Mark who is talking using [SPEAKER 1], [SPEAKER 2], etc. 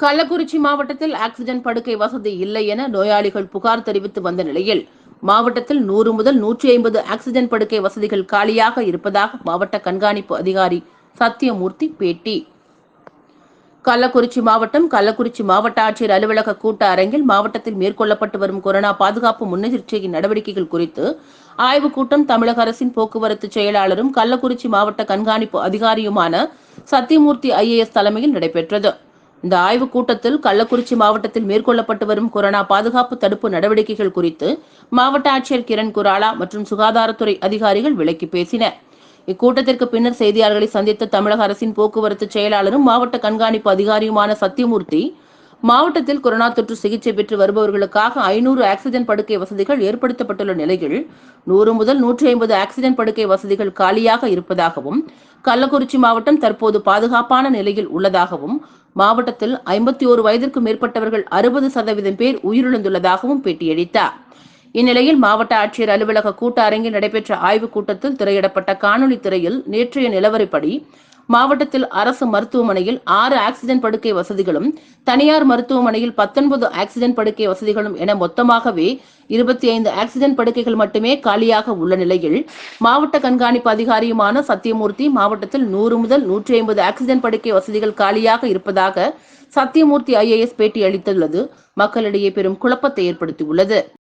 [SPEAKER 1] கள்ளக்குறிச்சி மாவட்டத்தில் ஆக்சிஜன் படுக்கை வசதி இல்லை என நோயாளிகள் புகார் தெரிவித்து வந்த நிலையில் மாவட்டத்தில் நூறு முதல் நூற்றி ஐம்பது ஆக்சிஜன் படுக்கை வசதிகள் காலியாக இருப்பதாக மாவட்ட கண்காணிப்பு அதிகாரி சத்தியமூர்த்தி பேட்டி. கள்ளக்குறிச்சி மாவட்டம் கள்ளக்குறிச்சி மாவட்ட ஆட்சியர் அலுவலக கூட்ட அரங்கில் மாவட்டத்தில் மேற்கொள்ளப்பட்டு வரும் கொரோனா பாதுகாப்பு முன்னெச்சரிக்கை நடவடிக்கைகள் குறித்து ஆய்வுக் கூட்டம் தமிழக அரசின் போக்குவரத்து செயலாளரும் கள்ளக்குறிச்சி மாவட்ட கண்காணிப்பு அதிகாரியுமான சத்தியமூர்த்தி ஐஏஎஸ் தலைமையில் நடைபெற்றது. இந்த ஆய்வுக் கூட்டத்தில் கள்ளக்குறிச்சி மாவட்டத்தில் மேற்கொள்ளப்பட்டு வரும் கொரோனா பாதுகாப்பு தடுப்பு நடவடிக்கைகள் குறித்து மாவட்ட ஆட்சியர் கிரண் குராலா மற்றும் சுகாதாரத்துறை அதிகாரிகள் விளக்கி பேசினர். இக்கூட்டத்திற்கு பின்னர் செய்தியாளர்களை சந்தித்த தமிழக அரசின் போக்குவரத்து செயலாளரும் மாவட்ட கண்காணிப்பு அதிகாரியுமான சத்தியமூர்த்தி மாவட்டத்தில் கொரோனா தொற்று சிகிச்சை பெற்று வருபவர்களுக்காக ஐநூறு ஆக்சிஜன் படுக்கை வசதிகள் ஏற்படுத்தப்பட்டுள்ள நிலையில் நூறு முதல் நூற்றி ஐம்பது ஆக்சிஜன் படுக்கை வசதிகள் காலியாக இருப்பதாகவும் கள்ளக்குறிச்சி மாவட்டம் தற்போது பாதுகாப்பான நிலையில் உள்ளதாகவும் மாவட்டத்தில் ஐம்பத்தி ஓரு வயதிற்கு மேற்பட்டவர்கள் அறுபது சதவீதம் பேர் உயிரிழந்துள்ளதாகவும் பேட்டியளித்தார். இந்நிலையில் மாவட்ட ஆட்சியர் அலுவலக கூட்ட அரங்கில் நடைபெற்ற ஆய்வுக் கூட்டத்தில் திரையிடப்பட்ட காணொலி திரையில் நேற்றைய நிலவரப்படி மாவட்டத்தில் அரசு மருத்துவமனையில் ஆறு ஆக்சிஜன் படுக்கை வசதிகளும் தனியார் மருத்துவமனையில் பத்தொன்பது ஆக்சிஜன் படுக்கை வசதிகளும் என மொத்தமாகவே இருபத்தி ஐந்து ஆக்ஸிஜன் படுக்கைகள் மட்டுமே காலியாக உள்ள நிலையில் மாவட்ட கண்காணிப்பு அதிகாரியுமான சத்தியமூர்த்தி மாவட்டத்தில் நூறு முதல் நூற்றி ஐம்பது ஆக்சிஜன் படுக்கை வசதிகள் காலியாக இருப்பதாக சத்தியமூர்த்தி ஐஏஎஸ் பேட்டி அளித்துள்ளது மக்களிடையே பெரும் குழப்பத்தை ஏற்படுத்தியுள்ளது.